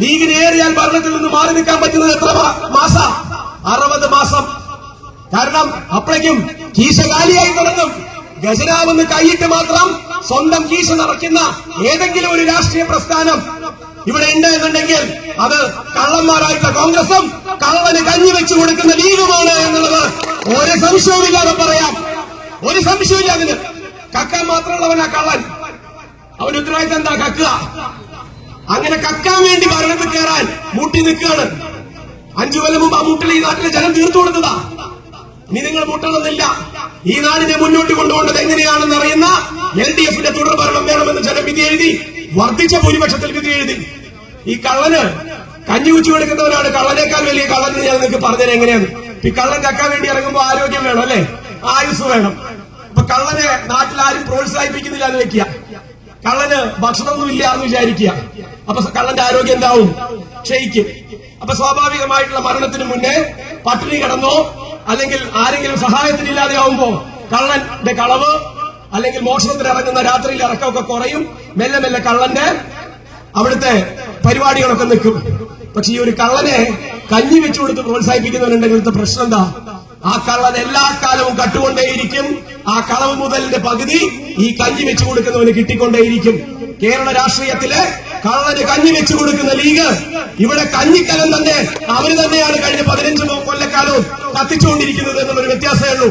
ലീഗിന് ഏറിയാൽ ഭരണത്തിൽ നിന്ന് മാറി നിൽക്കാൻ പറ്റുന്നത് എത്ര മാസം? അറുപത് മാസം. കാരണം അപ്പോഴേക്കും കീശ കാലിയായി തുടങ്ങും. ഗജനാവെന്ന് കൈയിട്ട് മാത്രം സ്വന്തം കീശ നിറയ്ക്കുന്ന ഏതെങ്കിലും ഒരു രാഷ്ട്രീയ പ്രസ്ഥാനം ഇവിടെ ഉണ്ട് എന്നുണ്ടെങ്കിൽ അത് കള്ളന്മാരായിട്ടുള്ള കോൺഗ്രസും കള്ളന് കഞ്ഞി വെച്ചു കൊടുക്കുന്ന ലീഗുമാണ് എന്നുള്ളത് ഒരു സംശയവുമില്ലാതെ പറയാം. ഒരു സംശയമില്ല അതിന് കക്കാൻ മാത്രമുള്ളവനാ കള്ളൻ. അവൻ ഉത്തരവാദിത്തം എന്താ? കക്കുക. അങ്ങനെ കക്കാൻ വേണ്ടി കയറാൻ മുട്ടി നിൽക്കുകയാണ്. അഞ്ചു കൊല്ലം മുമ്പ് ആ മുട്ടിൽ ഈ നാട്ടിലെ ജനം തീർത്തു കൊടുത്തതാ. ഇനി നിങ്ങൾ മുട്ടണമെന്നില്ല. ഈ നാടിനെ മുന്നോട്ട് കൊണ്ടുപോകേണ്ടത് എങ്ങനെയാണെന്ന് അറിയുന്ന എൽ ഡി എഫിന്റെ തുടർ ഭരണം വേണമെന്ന് ജനം വിധി എഴുതി വർദ്ധിച്ച ഭൂരിപക്ഷത്തിൽ വിധി എഴുതി. ഈ കള്ളന് കഞ്ഞി കുച്ചു കൊടുക്കുന്നവനാണ് കള്ളനേക്കാൾ വലിയ കള്ളൻ ഞാൻ നിങ്ങൾക്ക് പറഞ്ഞത് എങ്ങനെയാണ്? ഈ കള്ളൻ കക്കാൻ വേണ്ടി ഇറങ്ങുമ്പോൾ ആരോഗ്യം വേണം അല്ലെ? ആയുസ് വേണം. അപ്പൊ കള്ളനെ നാട്ടിൽ ആരും പ്രോത്സാഹിപ്പിക്കുന്നില്ല എന്ന് വെക്കുക. കള്ളന് ഭക്ഷണമൊന്നും ഇല്ല എന്ന് വിചാരിക്കുക. അപ്പൊ കള്ളന്റെ ആരോഗ്യം എന്താവും? ക്ഷയിക്കും. അപ്പൊ സ്വാഭാവികമായിട്ടുള്ള മരണത്തിന് മുന്നേ പട്ടിണി കിടന്നോ അല്ലെങ്കിൽ ആരെങ്കിലും സഹായത്തിനില്ലാതെ ആവുമ്പോ കള്ളന്റെ കളവ് അല്ലെങ്കിൽ മോഷണത്തിന് ഇറങ്ങുന്ന രാത്രിയിൽ ഇറക്കമൊക്കെ കുറയും. മെല്ലെ മെല്ലെ കള്ളന്റെ അവിടുത്തെ പരിപാടികളൊക്കെ നിൽക്കും. പക്ഷെ ഈ ഒരു കള്ളനെ കഞ്ഞി വെച്ചു കൊടുത്ത് പ്രോത്സാഹിപ്പിക്കുന്നവരുണ്ടെങ്കിൽ പ്രശ്നം എന്താ? ആ കള്ളൻ എല്ലാ കാലവും കട്ടുകൊണ്ടേയിരിക്കും. ആ കളവ് മുതലിന്റെ പകുതി ഈ കഞ്ഞി വെച്ചു കൊടുക്കുന്നവന് കിട്ടിക്കൊണ്ടേയിരിക്കും. കേരള രാഷ്ട്രീയത്തിലെ കള്ളന് കഞ്ഞി വെച്ചു കൊടുക്കുന്ന ലീഗ് ഇവിടെ കഞ്ഞിക്കലം തന്നെ അവർ തന്നെയാണ് കഴിഞ്ഞ പതിനഞ്ച് കൊല്ലക്കാലവും കത്തിച്ചുകൊണ്ടിരിക്കുന്നത് എന്നുള്ളൊരു വ്യത്യാസമേ ഉള്ളൂ.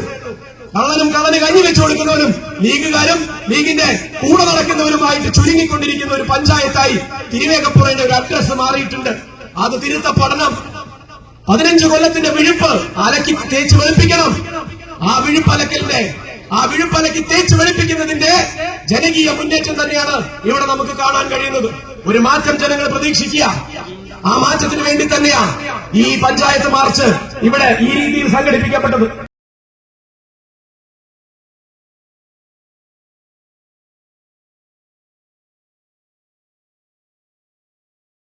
കള്ളനും കള്ളന് കഞ്ഞി വെച്ചു കൊടുക്കുന്നവരും ലീഗുകാരും ലീഗിന്റെ കൂടെ നടക്കുന്നവരുമായിട്ട് ചുരുങ്ങിക്കൊണ്ടിരിക്കുന്ന ഒരു പഞ്ചായത്തായി തിരുവേഗപ്പുറയുടെ ഒരു അഡ്രസ് മാറിയിട്ടുണ്ട്. അത് തിരുത്ത പഠനം പതിനഞ്ച് കൊല്ലത്തിന്റെ വിഴുപ്പ് അലക്കി തേച്ച് വെളുപ്പിക്കണം. ആ വിഴുപ്പലക്കലിന്റെ ആ വിഴുപ്പലക്കി തേച്ച് വെളുപ്പിക്കുന്നതിന്റെ ജനകീയ മുന്നേറ്റം തന്നെയാണ് ഇവിടെ നമുക്ക് കാണാൻ കഴിയുന്നത്. ഒരു മാറ്റം ജനങ്ങൾ പ്രതീക്ഷിക്കുക. ആ മാറ്റത്തിന് വേണ്ടി തന്നെയാ ഈ പഞ്ചായത്ത് മാർച്ച് ഇവിടെ ഈ രീതിയിൽ സംഘടിപ്പിക്കപ്പെട്ടത്.